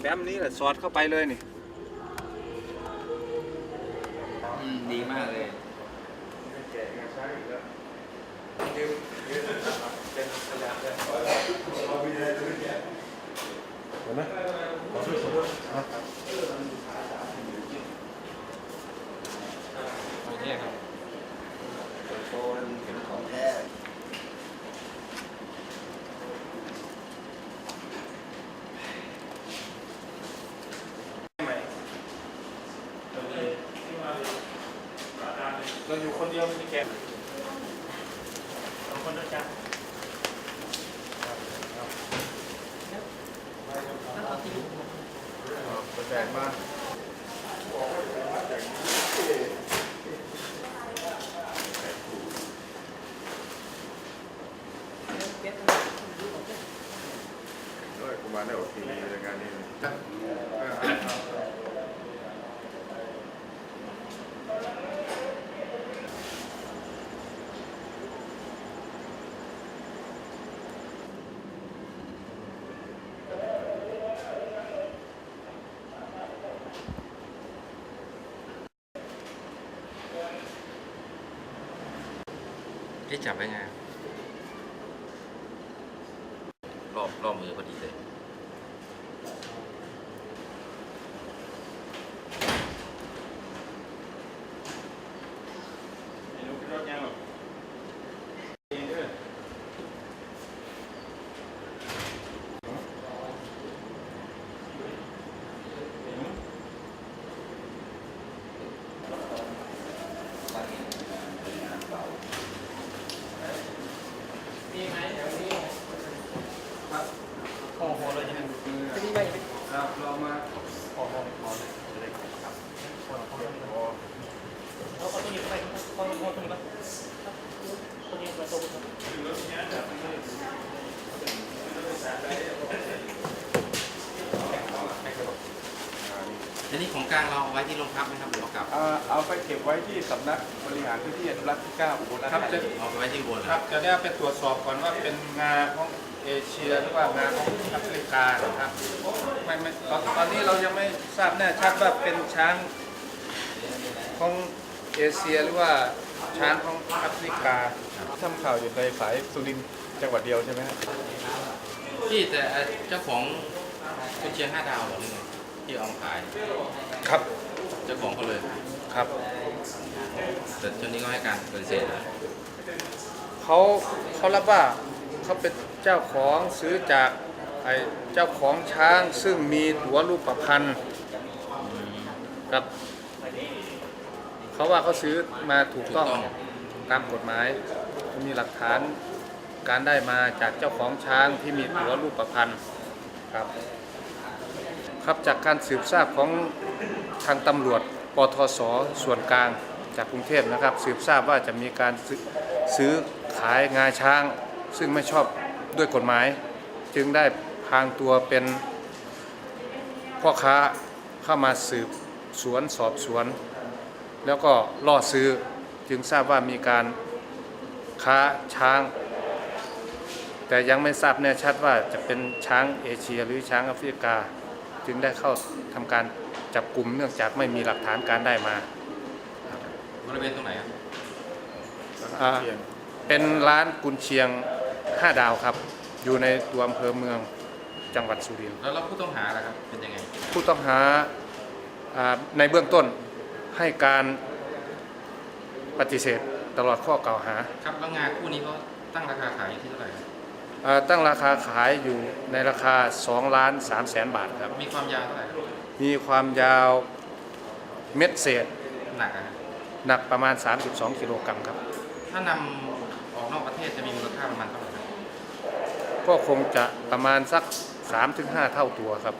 แฟ้มนี้แหละสอดเข้าไปเลยนี่อืมดีมากเลยเห็นไหมโอเคครับ โฟนเป็นของแท้ เราอยู่คนเดียวมีแกสองคนด้วยจ้ะคนแบกมาด้วยกูมาได้โอทีรายการนี้ ที่จับไว้ไงรอบรอบมือพอดีเลย โอ้โหเลยจะเป็นจะมีไหมครับเรามาโอ้โหพอเลยจะได้ครับพอพอเอาเอาตัวนี้ไปเอาเอาตัวนี้ไปตัวนี้ไปตัวนี้อันนี้ของกลางเราเอาไว้ที่โรงพักไหมครับหรือเอากลับเอาเอาไปเก็บไว้ที่สำนักบริหารพื้นที่อนุรักษ์ที่9อุบลราชครับจะเอาไปไว้ที่อุบนครับจะได้ไปตรวจสอบก่อนว่าเป็นงาของ เอเชียหรือว่างาของแอฟริกานะครับไม่ไม่ตอนตอนนี้เรายังไม่ทราบแน่ชัดว่าเป็นช้างของเอเชียหรือว่าช้างของแอฟริกาทำข่าวอยู่ในสายสุรินทร์จังหวัดเดียวใช่ไหมฮะที่แต่เจ้าของคุณเชียงห้าดาวเหรอนี่ไงที่เอามาขาย ครับเจ้าของเขาเลยครับแต่ช่วงนี้ก็ให้การปฏิเสธนะเขาเขารับว่าเขาเป็นเจ้าของซื้อจากไอ้เจ้าของช้างซึ่งมีตัวรูปพันธ์กับเขาว่าเขาซื้อมาถูกต้องตามกฎหมาย มีหลักฐานการได้มาจากเจ้าของช้างที่มีตัวรูปพันธ์ครับ ครับจากการสืบทราบของทางตำรวจปทศส่วนกลางจากกรุงเทพนะครับ สืบทราบว่าจะมีการซื้อขายงาช้าง ซึ่งไม่ชอบ ด้วยกฎหมาย จึงได้พรางตัวเป็นพ่อค้าเข้ามาสืบสวนสอบสวน แล้วก็ล่อซื้อจึงทราบว่ามีการค้าช้าง แต่ยังไม่ทราบแน่ชัดว่าจะเป็นช้างเอเชียหรือช้างแอฟริกา จึงได้เข้าทำการจับกลุ่มเนื่องจากไม่มีหลักฐานการได้มาบริเวณตรงไหนครับอ่าเป็นร้านกุนเชียง 5 ดาวครับ อยู่ในตัวอำเภอเมืองจังหวัดสุรินทร์แล้วเราผู้ต้องหาล่ะครับเป็นยังไงผู้ต้องหาอ่าในเบื้องต้นให้การปฏิเสธตลอดข้อกล่าวหาครับแล้วงาคู่นี้เขาตั้งราคาขายอยู่ที่เท่าไหร่ครับอ่าตั้งราคาขายอยู่ในราคา2ล้าน3แสนบาทครับ มีความยาวเท่าไหร่ครับมีความยาวเม็ดเศษหนักอะครับหนักประมาณ 32 กิโลกรัมครับ ถ้านำออกนอกประเทศจะมีมูลค่าประมาณเท่าไหร่ครับ ก็คงจะประมาณสัก 3-5 เท่าตัวครับ